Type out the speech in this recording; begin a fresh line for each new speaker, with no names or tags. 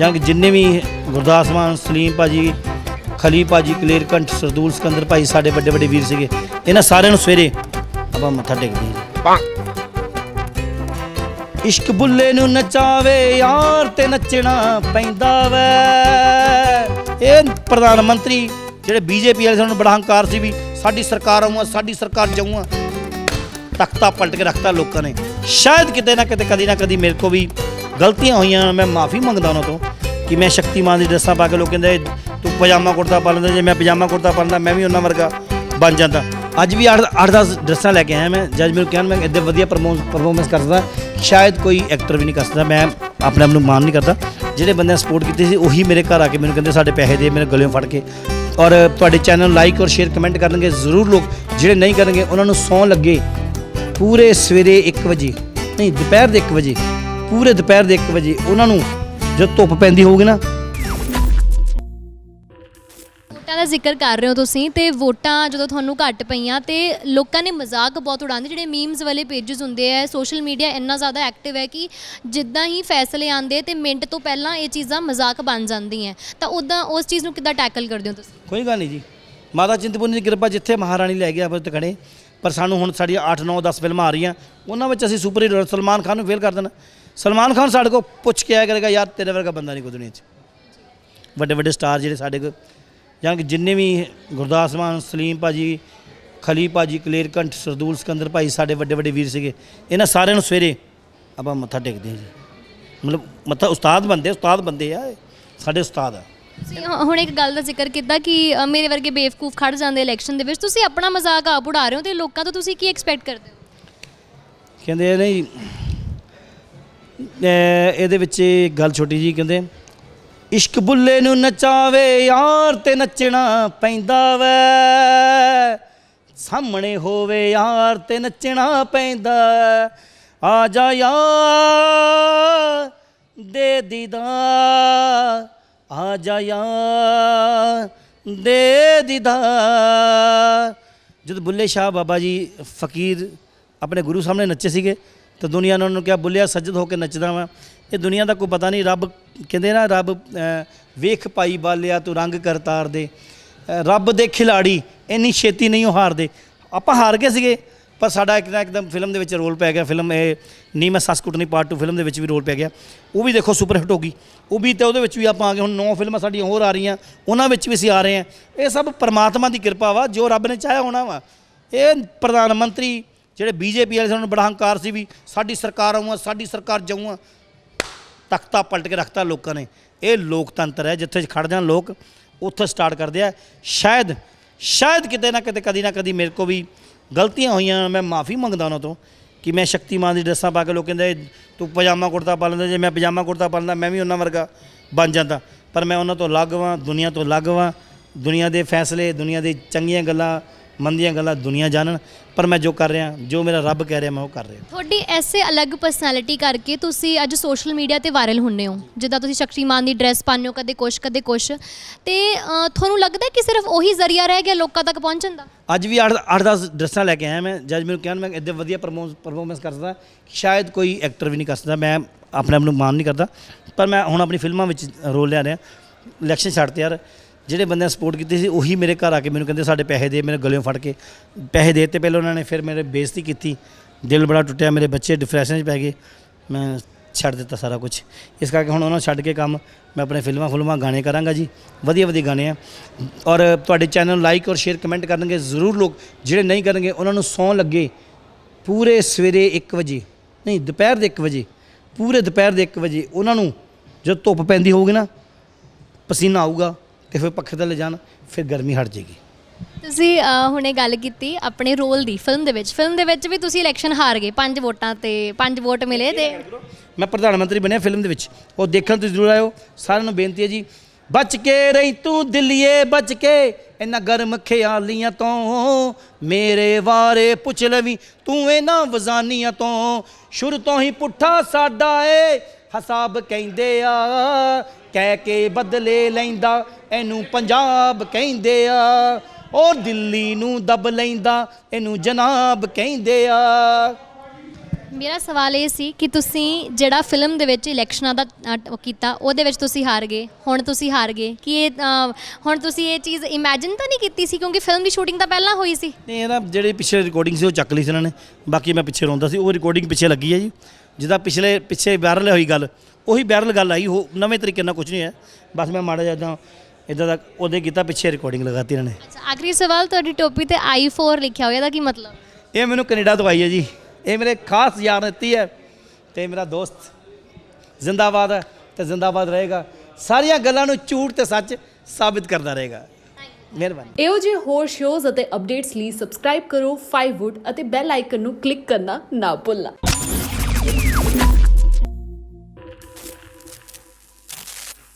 ਜਾਂ ਕਿ ਜਿੰਨੇ ਵੀ ਗੁਰਦਾਸ ਮਾਨ ਸਲੀਮ ਭਾਜੀ ਖਲੀ ਭਾਜੀ ਕਲੇਰ ਕੰਠ ਸਰਦੂਲ ਸਿਕੰਦਰ ਭਾਈ ਸਾਡੇ ਵੱਡੇ ਵੱਡੇ ਵੀਰ ਸੀਗੇ ਇਹਨਾਂ ਸਾਰਿਆਂ ਨੂੰ ਸਵੇਰੇ ਆਪਾਂ ਮੱਥਾ ਟੇਕਦੇ ਹਾਂ। ਇਸ਼ਕ ਬੁੱਲੇ ਨੂੰ ਨਚਾਵੇ ਯਾਰ ਤੇ ਨੱਚਣਾ ਪੈਂਦਾ ਵੈ। ਇਹ ਪ੍ਰਧਾਨ ਮੰਤਰੀ ਜਿਹੜੇ ਬੀਜੇਪੀ ਵਾਲੇ ਸਾਨੂੰ ਬੜਾ ਹੰਕਾਰ ਸੀ ਵੀ ਸਾਡੀ ਸਰਕਾਰ ਆਊਗਾ ਸਾਡੀ ਸਰਕਾਰ ਜਾਊਗਾ। ਤਖਤਾ ਪਲਟ ਕੇ ਰੱਖਤਾ ਲੋਕਾਂ ਨੇ। ਸ਼ਾਇਦ ਕਿਤੇ ਨਾ ਕਿਤੇ ਕਦੀ ਨਾ ਕਦੀ ਮੇਰੇ ਕੋ ਵੀ ਗਲਤੀਆਂ ਹੋਈਆਂ, ਮੈਂ ਮਾਫੀ ਮੰਗਦਾ ਉਹਨਾਂ ਤੋਂ ਕਿ ਮੈਂ ਸ਼ਕਤੀਮਾਨ ਦੀ ਡਰੈਸਾਂ ਪਾ ਕੇ ਲੋਕ ਕਹਿੰਦੇ, ਤੂੰ ਪਜਾਮਾ ਕੁੜਤਾ ਪਾ ਲੈਂਦਾ, ਜੇ ਮੈਂ ਪਜਾਮਾ ਕੁੜਤਾ ਪਾਉਂਦਾ ਮੈਂ ਵੀ ਉਹਨਾਂ ਵਰਗਾ ਬਣ ਜਾਂਦਾ। ਅੱਜ ਵੀ 8 8 10 ਡਰੈਸਾਂ ਲੈ ਕੇ ਆਇਆ ਮੈਂ। ਜੱਜ ਮੈਨੂੰ ਕਹਿਣ, ਮੈਂ ਇੱਦਾਂ ਵਧੀਆ ਪਰਫਾਰਮੈਂਸ ਕਰਦਾ ਸ਼ਾਇਦ ਕੋਈ ਐਕਟਰ ਵੀ ਨਹੀਂ ਕਰ ਸਕਦਾ, ਮੈਂ ਆਪਣੇ ਆਪ ਨੂੰ ਮਾਨ ਨਹੀਂ ਕਰਦਾ। ਜਿਹੜੇ ਬੰਦੇ ਸਪੋਰਟ ਕੀਤੀ ਸੀ, ਉਹੀ ਮੇਰੇ ਘਰ ਆ ਕੇ ਮੈਨੂੰ ਕਹਿੰਦੇ, ਸਾਡੇ ਪੈਸੇ ਦੇ, ਮੇਰੇ ਗਲਿਓਂ ਫੜ ਕੇ। ਔਰ ਤੁਹਾਡੇ ਚੈਨਲ ਲਾਈਕ ਔਰ ਸ਼ੇਅਰ ਕਮੈਂਟ ਕਰਨਗੇ, ਜ਼ਰੂਰ ਲੋਕ ਜਿਹੜੇ ਨਹੀਂ ਕਰਨਗੇ, ਉਹਨਾਂ ਨੂੰ ਸੌਂ ਲੱਗੇ ਪੂਰੇ ਸਵੇਰੇ 1 ਵਜੇ, ਨਹੀਂ, ਦੁਪਹਿਰ ਦੇ 1 ਵਜੇ। ਪੂਰੇ ਦੁਪਹਿਰ ਦੇ 1 ਵਜੇ ਉਹਨਾਂ ਨੂੰ ਜਦ ਧੁੱਪ ਪੈਂਦੀ ਹੋਊਗੀ ਨਾ।
ਵੋਟਾਂ ਦਾ ਜ਼ਿਕਰ ਕਰ ਰਹੇ ਹੋ ਤੁਸੀਂ ਤੇ ਵੋਟਾਂ ਜਦੋਂ ਤੁਹਾਨੂੰ ਘੱਟ ਪਈਆਂ ਤੇ ਲੋਕਾਂ ਨੇ ਮਜ਼ਾਕ ਬਹੁਤ ਉਡਾਉਂਦੇ ਜਿਹੜੇ ਮੀਮਸ ਵਾਲੇ ਪੇजेस ਹੁੰਦੇ ਆ ਸੋਸ਼ਲ ਮੀਡੀਆ ਇੰਨਾ ਜ਼ਿਆਦਾ ਐਕਟਿਵ ਹੈ ਕਿ ਜਿੱਦਾਂ ਹੀ ਫੈਸਲੇ ਆਉਂਦੇ ਤੇ ਮਿੰਟ ਤੋਂ ਪਹਿਲਾਂ ਇਹ ਚੀਜ਼ਾਂ ਮਜ਼ਾਕ ਬਣ ਜਾਂਦੀਆਂ। ਤਾਂ ਉਦਾਂ ਉਸ ਚੀਜ਼ ਨੂੰ ਕਿੱਦਾਂ ਟੈਕਲ ਕਰਦੇ ਹੋ ਤੁਸੀਂ?
ਕੋਈ ਗੱਲ ਨਹੀਂ ਜੀ। ਮਾਤਾ ਚਿੰਤਪੁਰਨੀ ਦੀ ਕਿਰਪਾ ਜਿੱਥੇ ਮਹਾਰਾਣੀ ਲੈ ਗਿਆ ਉੱਥੇ ਖੜੇ ਪਰ ਸਾਨੂੰ ਹੁਣ ਸਾਡੀਆਂ 8 9 10 ਫਿਲਮਾਂ ਆ ਰਹੀਆਂ ਉਹਨਾਂ ਵਿੱਚ ਅਸੀਂ ਸੁਪਰ ਹੀਰੋ ਸਲਮਾਨ ਖਾਨ ਨੂੰ ਫੇਲ ਕਰ ਦੇਣਾ। ਸਲਮਾਨ ਖਾਨ ਸਾਡੇ ਕੋਲ ਪੁੱਛ ਕੇ ਆਇਆ ਕਰੇਗਾ ਯਾਰ ਤੇਰੇ ਵਰਗਾ ਬੰਦਾ ਨਹੀਂ ਕੋਈ ਦੁਨੀਆ 'ਚ ਵੱਡੇ ਵੱਡੇ ਸਟਾਰ ਜਿਹੜੇ ਸਾਡੇ ਕੋਲ ਜਾਂ ਕਿ ਜਿੰਨੇ ਵੀ ਗੁਰਦਾਸ ਮਾਨ ਸਲੀਮ ਭਾਜੀ ਖਲੀ ਭਾਜੀ ਕਲੇਰ ਕੰਠ ਸਰਦੂਲ ਸਿਕੰਦਰ ਭਾਈ ਸਾਡੇ ਵੱਡੇ ਵੱਡੇ ਵੀਰ ਸੀਗੇ ਇਹਨਾਂ ਸਾਰਿਆਂ ਨੂੰ ਸਵੇਰੇ ਆਪਾਂ ਮੱਥਾ ਟੇਕਦੇ ਹਾਂ ਜੀ ਮਤਲਬ ਮੱਥਾ ਉਸਤਾਦ ਬੰਦੇ ਉਸਤਾਦ ਬੰਦੇ ਆ ਸਾਡੇ ਉਸਤਾਦ ਆ
ਤੁਸੀਂ ਹੁ- ਹੁਣ ਇੱਕ ਗੱਲ ਦਾ ਜ਼ਿਕਰ ਕੀਤਾ ਕਿ ਅ, ਮੇਰੇ ਵਰਗੇ ਬੇਵਕੂਫ ਖੜ ਜਾਂਦੇ ਇਲੈਕਸ਼ਨ ਦੇ ਵਿੱਚ। ਤੁਸੀਂ ਆਪਣਾ ਮਜ਼ਾਕ ਆਪ ਉਡਾ ਰਹੇ ਹੋ ਤੇ ਲੋਕਾਂ ਤੋਂ ਤੁਸੀਂ ਕੀ ਐਕਸਪੈਕਟ ਕਰਦੇ ਹੋ?
ਕਹਿੰਦੇ ਨਹੀਂ ਇਹਦੇ ਵਿੱਚ ਇੱਕ ਗੱਲ ਛੋਟੀ ਜੀ ਕਹਿੰਦੇ, ਇਸ਼ਕ ਬੁੱਲੇ ਨੂੰ ਨਚਾਵੇ, ਯਾਰ ਤੇ ਨੱਚਣਾ ਪੈਂਦਾ ਵੈ। ਸਾਹਮਣੇ ਹੋਵੇ ਯਾਰ ਤੇ ਨੱਚਣਾ ਪੈਂਦਾ ਆ ਜਾ ਯਾਰ ਦੇ ਦੀਦਾਰ ਆ ਜਾ ਯਾਰ ਦੇ ਦੀਦਾਰ ਜਦ ਬੁੱਲੇ ਸ਼ਾਹ ਬਾਬਾ ਜੀ ਫਕੀਰ ਆਪਣੇ ਗੁਰੂ ਸਾਹਮਣੇ ਨੱਚੇ ਸੀਗੇ ਤਾਂ ਦੁਨੀਆ ਨੇ ਉਹਨਾਂ ਨੂੰ ਕਿਹਾ, ਬੁੱਲਿਆ, ਸਜਦ ਹੋ ਕੇ ਨੱਚਦਾ ਵਾਂ। ਇਹ ਦੁਨੀਆ ਦਾ ਕੋਈ ਪਤਾ ਨਹੀਂ, ਰੱਬ ਕਹਿੰਦੇ ਨਾ, ਰੱਬ ਵੇਖ ਪਾਈ ਬਾਲਿਆ, ਤੂੰ ਰੰਗ ਕਰਤਾਰ ਦੇ। ਰੱਬ ਦੇ ਖਿਲਾੜੀ, ਇੰਨੀ ਛੇਤੀ ਨਹੀਂ ਉਹ ਹਾਰਦੇ। ਆਪਾਂ ਹਾਰ ਗਏ ਸੀਗੇ, ਪਰ ਸਾਡਾ ਇੱਕ ਨਾ ਇੱਕਦਮ ਫਿਲਮ ਦੇ ਵਿੱਚ ਰੋਲ ਪੈ ਗਿਆ। ਫਿਲਮ ਇਹ ਨੀ ਮੈਂ ਸੱਸ ਕੁੱਟਣੀ ਪਾਰਟ 2 ਫਿਲਮ ਦੇ ਵਿੱਚ ਵੀ ਰੋਲ ਪੈ ਗਿਆ। ਉਹ ਵੀ ਦੇਖੋ ਸੁਪਰ ਹਿੱਟ ਹੋ ਗਈ। ਉਹ ਵੀ ਤੇ ਉਹਦੇ ਵਿੱਚ ਵੀ ਆਪਾਂ ਆ ਗਏ, ਹੁਣ ਨੌ ਫਿਲਮਾਂ ਸਾਡੀਆਂ ਹੋਰ ਆ ਰਹੀਆਂ। ਉਹਨਾਂ ਵਿੱਚ ਵੀ ਅਸੀਂ ਆ ਰਹੇ ਹਾਂ। ਇਹ ਸਭ ਪਰਮਾਤਮਾ ਦੀ ਕਿਰਪਾ ਵਾ, ਜੋ ਰੱਬ ਨੇ ਚਾਹਿਆ ਹੋਣਾ ਵਾ। ਇਹ ਪ੍ਰਧਾਨ ਮੰਤਰੀ ਜਿਹੜੇ ਬੀਜੇਪੀ ਵਾਲੇ ਸਾਨੂੰ ਬੜਾ ਹੰਕਾਰ ਸੀ ਵੀ ਸਾਡੀ ਸਰਕਾਰ ਆਊਗਾ ਸਾਡੀ ਸਰਕਾਰ ਜਾਊਗਾ ਤਖਤਾ ਪਲਟ ਕੇ ਰੱਖਤਾ ਲੋਕਾਂ ਨੇ। ਇਹ ਲੋਕਤੰਤਰ ਹੈ, ਜਿੱਥੇ ਖੜ ਜਾਣ ਲੋਕ, ਉੱਥੇ ਸਟਾਰਟ ਕਰਦੇ ਆ। ਸ਼ਾਇਦ ਸ਼ਾਇਦ ਕਿਤੇ ਨਾ ਕਿਤੇ, ਕਦੀ ਨਾ ਕਦੀ ਮੇਰੇ ਕੋ ਵੀ ਗਲਤੀਆਂ ਹੋਈਆਂ, ਮੈਂ ਮਾਫੀ ਮੰਗਦਾ ਉਹਨਾਂ ਤੋਂ ਕਿ ਮੈਂ ਸ਼ਕਤੀਮਾਨ ਦੀ ਡਰੈਸਾਂ ਪਾ ਕੇ ਲੋਕ ਕਹਿੰਦੇ, ਤੂੰ ਪਜਾਮਾ ਕੁੜਤਾ ਪਾ ਲੈਂਦਾ, ਜੇ ਮੈਂ ਪਜਾਮਾ ਕੁੜਤਾ ਪਾ ਲੈਂਦਾ, ਮੈਂ ਵੀ ਉਹਨਾਂ ਵਰਗਾ ਬਣ ਜਾਂਦਾ। ਪਰ ਮੈਂ ਉਹਨਾਂ ਤੋਂ ਅਲੱਗ ਵਾਂ, ਦੁਨੀਆ ਤੋਂ ਅਲੱਗ ਵਾਂ। ਦੁਨੀਆ ਦੇ ਫੈਸਲੇ, ਦੁਨੀਆ ਦੀ ਚੰਗੀਆਂ ਗੱਲਾਂ ਮੰਦੀਆਂ ਗੱਲਾਂ ਦੁਨੀਆ ਜਾਣਨ ਪਰ ਮੈਂ ਜੋ ਕਰ ਰਿਹਾ ਜੋ ਮੇਰਾ ਰੱਬ ਕਹਿ ਰਿਹਾ ਮੈਂ ਉਹ ਕਰ ਰਿਹਾ।
ਤੁਹਾਡੀ ਐਸੇ ਅਲੱਗ ਪਰਸਨੈਲਿਟੀ ਕਰਕੇ ਤੁਸੀਂ ਅੱਜ ਸੋਸ਼ਲ ਮੀਡੀਆ ਤੇ ਵਾਇਰਲ ਹੁੰਨੇ ਹੋ ਜਿੱਦਾਂ ਤੁਸੀਂ ਸ਼ਕਤੀਮਾਨ ਦੀ ਡਰੈਸ ਪਾਉਂਦੇ ਹੋ ਕਦੇ ਕੁਛ ਕਦੇ ਕੁਛ। ਤੇ ਅ, ਤੁਹਾਨੂੰ ਲੱਗਦਾ ਕਿ ਸਿਰਫ ਉਹੀ ਜ਼ਰੀਆ ਰਹਿ ਗਿਆ ਲੋਕਾਂ ਤੱਕ ਪਹੁੰਚਣ ਦਾ?
ਅੱਜ ਵੀ 8 8 10 ਡਰੈਸਾਂ ਲੈ ਕੇ ਆਇਆ ਮੈਂ ਜੱਜ ਮੈਨੂੰ ਕਹਿਣ ਮੈਂ ਇੱਦਾਂ ਵਧੀਆ ਪਰਫਾਰਮੈਂਸ ਕਰਦਾ ਸ਼ਾਇਦ ਕੋਈ ਐਕਟਰ ਵੀ ਨਹੀਂ ਕਰ ਸਕਦਾ ਮੈਂ ਆਪਣੇ ਆਪ ਨੂੰ ਮਾਨ ਨਹੀਂ ਕਰਦਾ। ਪਰ ਮੈਂ ਹੁਣ ਆਪਣੀ ਫਿਲਮਾਂ ਵਿੱਚ ਰੋਲ ਲਿਆ ਰਿਹਾ ਇਲੈਕਸ਼ਨ ਛੱਡਤੇ ਯਾਰ। ਜਿਹੜੇ ਬੰਦਿਆਂ ਸਪੋਰਟ ਕੀਤੀ ਸੀ, ਉਹੀ ਮੇਰੇ ਘਰ ਆ ਕੇ ਮੈਨੂੰ ਕਹਿੰਦੇ ਸਾਡੇ ਪੈਸੇ ਦੇ, ਮੇਰੇ ਗਲਿਓਂ ਫੜ ਕੇ ਪੈਸੇ ਦੇ ਤੇ ਪਹਿਲਾਂ ਉਹਨਾਂ ਨੇ, ਫਿਰ ਮੇਰੇ ਬੇਇੱਜ਼ਤੀ ਕੀਤੀ। ਦਿਲ ਬੜਾ ਟੁੱਟਿਆ, ਮੇਰੇ ਬੱਚੇ ਡਿਪਰੈਸ਼ਨ 'ਚ ਪੈ ਗਏ। ਮੈਂ ਛੱਡ ਦਿੱਤਾ ਸਾਰਾ ਕੁਝ ਇਸ ਕਰਕੇ ਹੁਣ ਉਹਨਾਂ ਨੂੰ ਛੱਡ ਕੇ ਕੰਮ ਮੈਂ ਆਪਣੇ ਫਿਲਮਾਂ ਫੁਲਮਾਂ, ਗਾਣੇ ਕਰਾਂਗਾ ਜੀ। ਵਧੀਆ ਵਧੀਆ ਗਾਣੇ ਆ। ਔਰ ਤੁਹਾਡੇ ਚੈਨਲ ਨੂੰ ਲਾਈਕ ਔਰ ਸ਼ੇਅਰ ਕਮੈਂਟ ਕਰਨਗੇ ਜ਼ਰੂਰ ਲੋਕ। ਜਿਹੜੇ ਨਹੀਂ ਕਰਨਗੇ, ਉਹਨਾਂ ਨੂੰ ਸੌਂ ਲੱਗੇ ਪੂਰੇ ਸਵੇਰੇ 1 ਵਜੇ। ਨਹੀਂ, ਦੁਪਹਿਰ ਦੇ 1 ਵਜੇ। ਪੂਰੇ ਦੁਪਹਿਰ ਦੇ 1 ਵਜੇ। ਉਹਨਾਂ ਨੂੰ ਜਦ ਧੁੱਪ ਪੈਂਦੀ ਹੋਊਗੀ ਨਾ, ਪਸੀਨਾ ਆਊਗਾ। ਤੇ ਫਿਰ ਪੱਖੇ ਥੱਲੇ ਜਾਣ ਫਿਰ ਗਰਮੀ ਹਟ ਜਾਏਗੀ।
ਤੁਸੀਂ ਅ, ਹੁਣੇ ਗੱਲ ਕੀਤੀ ਆਪਣੇ ਰੋਲ ਦੀ ਫਿਲਮ ਦੇ ਵਿੱਚ। ਫਿਲਮ ਦੇ ਵਿੱਚ ਵੀ ਤੁਸੀਂ ਇਲੈਕਸ਼ਨ ਹਾਰ ਗਏ ਪੰਜ ਵੋਟਾਂ ਤੇ ਪੰਜ ਵੋਟ ਮਿਲੇ ਤੇ
ਮੈਂ ਪ੍ਰਧਾਨ ਮੰਤਰੀ ਬਣਿਆ ਫਿਲਮ ਦੇ ਵਿੱਚ। ਉਹ ਦੇਖਣ ਤੁਸੀਂ ਜ਼ਰੂਰ ਆਇਓ ਸਾਰਿਆਂ ਨੂੰ ਬੇਨਤੀ ਹੈ ਜੀ ਬਚ ਕੇ ਰਹੀ ਤੂੰ ਦਿੱਲੀਏ ਬਚ ਕੇ। ਇਹਨਾਂ ਗਰਮ ਖਿਆਲੀਆਂ ਤੋਂ ਮੇਰੇ ਬਾਰੇ ਪੁੱਛ ਲਵੀਂ ਤੂੰ ਇਹਨਾਂ ਵਜ਼ਾਨੀਆਂ ਤੋਂ। ਸ਼ੁਰੂ ਤੋਂ ਹੀ ਪੁੱਠਾ ਸਾਡਾ ਏ ਹਸਾਬ ਕਹਿੰਦੇ ਆ ਕਹਿ ਕੇ ਬਦਲੇ ਲੈਂਦਾ। ਇਹਨੂੰ ਪੰਜਾਬ ਕਹਿੰਦੇ ਆ। ਉਹ ਦਿੱਲੀ ਨੂੰ ਦਬ ਲੈਂਦਾ ਇਹਨੂੰ ਜਨਾਬ ਕਹਿੰਦੇ ਆ।
ਮੇਰਾ ਸਵਾਲ ਇਹ ਸੀ ਕਿ ਤੁਸੀਂ ਜਿਹੜਾ ਫਿਲਮ ਦੇ ਵਿੱਚ ਇਲੈਕਸ਼ਨਾਂ ਦਾ ਅ, ਉਹ ਕੀਤਾ ਉਹਦੇ ਵਿੱਚ ਤੁਸੀਂ ਹਾਰ ਗਏ ਹੁਣ ਤੁਸੀਂ ਹਾਰ ਗਏ ਕਿ ਇਹ ਅ, ਹੁਣ ਤੁਸੀਂ ਇਹ ਚੀਜ਼ ਇਮੇਜਿਨ ਤਾਂ ਨਹੀਂ ਕੀਤੀ ਸੀ ਕਿਉਂਕਿ ਫਿਲਮ ਦੀ ਸ਼ੂਟਿੰਗ ਤਾਂ ਪਹਿਲਾਂ ਹੋਈ ਸੀ?
ਨਹੀਂ ਇਹ ਨਾ ਜਿਹੜੀ ਪਿਛਲੇ ਰਿਕਾਰਡਿੰਗ ਸੀ ਉਹ ਚੱਕ ਲਈ ਸੀ ਇਹਨਾਂ ਨੇ ਬਾਕੀ ਮੈਂ ਪਿੱਛੇ ਰੋਂਦਾ ਸੀ ਉਹ ਰਿਕਾਰਡਿੰਗ ਪਿੱਛੇ ਲੱਗੀ ਹੈ ਜੀ। ਜਿਹਦਾ ਪਿਛਲੇ ਪਿੱਛੇ ਵਾਇਰਲ ਹੋਈ ਗੱਲ ਉਹੀ ਵਾਇਰਲ ਗੱਲ ਆਈ ਉਹ ਨਵੇਂ ਤਰੀਕੇ ਨਾਲ ਕੁਝ ਨਹੀਂ ਹੈ ਬਸ ਮੈਂ ਮਾੜਾ ਜਿਹਾ ਇੱਦਾਂ ਇਦਾਂ ਦਾ ਉਹਦੇ ਕੀਤਾ ਪਿੱਛੇ ਰਿਕਾਰਡਿੰਗ ਲਗਾਤੀ ਇਹਨਾਂ ਨੇ।
ਅੱਛਾ ਆਖਰੀ ਸਵਾਲ ਤੁਹਾਡੀ ਟੋਪੀ ਤੇ i4 ਲਿਖਿਆ ਹੋਇਆ ਇਹਦਾ ਕੀ ਮਤਲਬ?
ਇਹ ਮੈਨੂੰ ਕੈਨੇਡਾ ਤੋਂ ਆਈ ਹੈ ਜੀ। ਇਹ ਮੇਰੇ ਖਾਸ ਯਾਰ ਨੇ ਦਿੱਤੀ ਹੈ ਤੇ ਮੇਰਾ ਦੋਸਤ ਜ਼ਿੰਦਾਬਾਦ ਹੈ ਤੇ ਜ਼ਿੰਦਾਬਾਦ ਰਹੇਗਾ। ਸਾਰੀਆਂ ਗੱਲਾਂ ਨੂੰ ਝੂਠ ਤੇ ਸੱਚ ਸਾਬਿਤ ਕਰਦਾ ਰਹੇਗਾ। ਮਿਹਰਬਾਨੀ।
ਇਹੋ ਜਿਹੇ ਹੋਰ ਸ਼ੋਜ਼ ਅਤੇ ਅਪਡੇਟਸ ਲਈ ਸਬਸਕ੍ਰਾਈਬ ਕਰੋ 5wood ਅਤੇ ਬੈਲ ਆਈਕਨ ਨੂੰ ਕਲਿੱਕ ਕਰਨਾ ਨਾ ਭੁੱਲਣਾ।